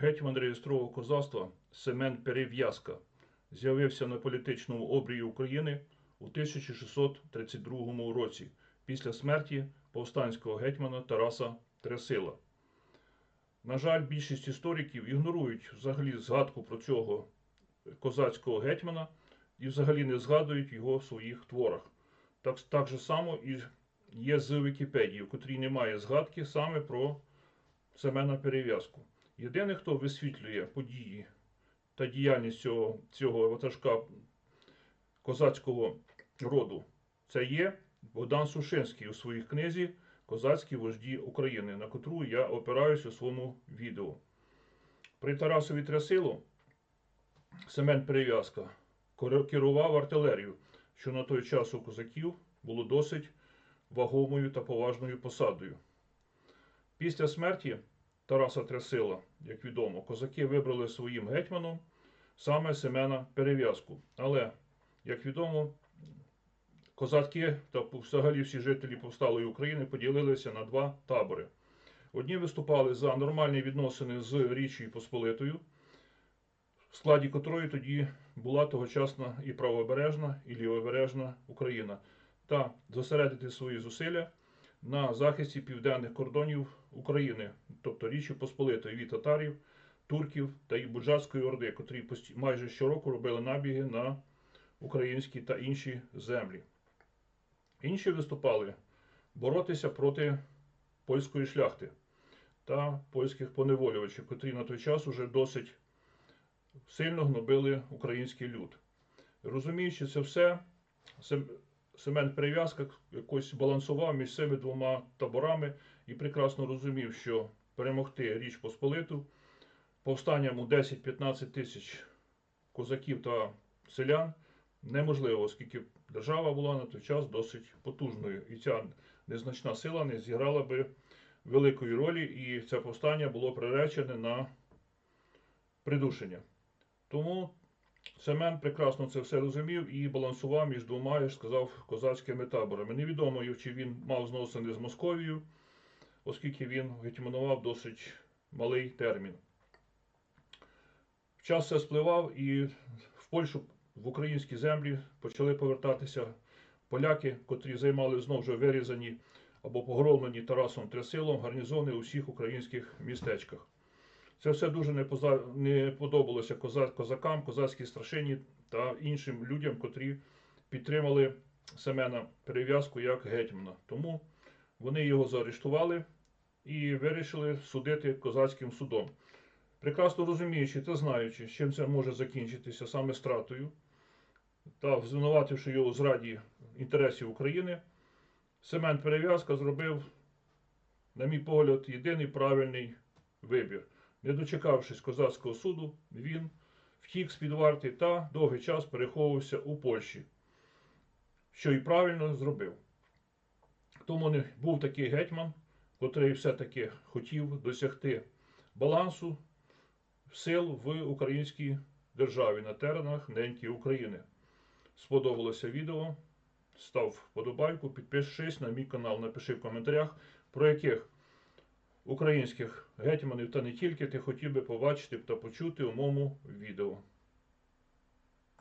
Гетьман реєстрового козацтва Семен Перев'язка з'явився на політичному обрії України у 1632 році після смерті повстанського гетьмана Тараса Трясила. На жаль, більшість істориків ігнорують взагалі згадку про цього козацького гетьмана і взагалі не згадують його в своїх творах. Так, так же само і є з Вікіпедії, в котрій немає згадки саме про Семена Перев'язку. Єдиний, хто висвітлює події та діяльність цього, цього ватажка козацького роду, це є Богдан Сушинський у своїй книзі Козацькі вожді України, на котру я опираюсь у своєму відео. При Тарасові Трясилу Семен Перев'язка керував артилерію, що на той час у козаків було досить вагомою та поважною посадою. Після смерті Тараса Трясила, як відомо, козаки вибрали своїм гетьманом саме Семена Перев'язку. Але, як відомо, козаки та взагалі всі жителі повсталої України поділилися на два табори. Одні виступали за нормальні відносини з Річчю Посполитою, в складі котрої тоді була тогочасна і правобережна, і лівобережна Україна, та зосередити свої зусилля на захисті південних кордонів України, тобто Річі Посполитої від татарів, турків та і Буджацької орди, котрі майже щороку робили набіги на українські та інші землі. Інші виступали боротися проти польської шляхти та польських поневолювачів, котрі на той час уже досить сильно гнобили український люд. Розуміючи це все, Семен Перев'язка якось балансував між цими двома таборами і прекрасно розумів, що перемогти Річ Посполиту повстанням у 10-15 тисяч козаків та селян неможливо, оскільки держава була на той час досить потужною, і ця незначна сила не зіграла би великої ролі, і це повстання було приречене на придушення. Тому Семен прекрасно це все розумів і балансував між двома, я ж сказав, козацькими таборами. Невідомо, чи він мав зносини з Московією, оскільки він гетьманував досить малий термін. Час все спливав, і в Польщу, в українські землі почали повертатися поляки, котрі займали знову ж вирізані або погромлені Тарасом Трясилом гарнізони у всіх українських містечках. Це все дуже не, поза... не подобалося коза... козакам, козацькій страшині та іншим людям, котрі підтримали Семена Перев'язку як гетьмана. Тому вони його заарештували і вирішили судити козацьким судом. Прекрасно розуміючи та знаючи, з чим це може закінчитися саме стратою, та звинувативши його у зраді інтересів України, Семен Перев'язка зробив, на мій погляд, єдиний правильний вибір. Не дочекавшись козацького суду, він втік з-під варти та довгий час переховувався у Польщі, що і правильно зробив. Тому не був такий гетьман, котрий все-таки хотів досягти балансу сил в українській державі на теренах неньки України. Сподобалося відео. Став вподобайку, підпишись на мій канал, напиши в коментарях, про яких українських гетьманів та не тільки ти хотів би побачити та почути у моєму відео.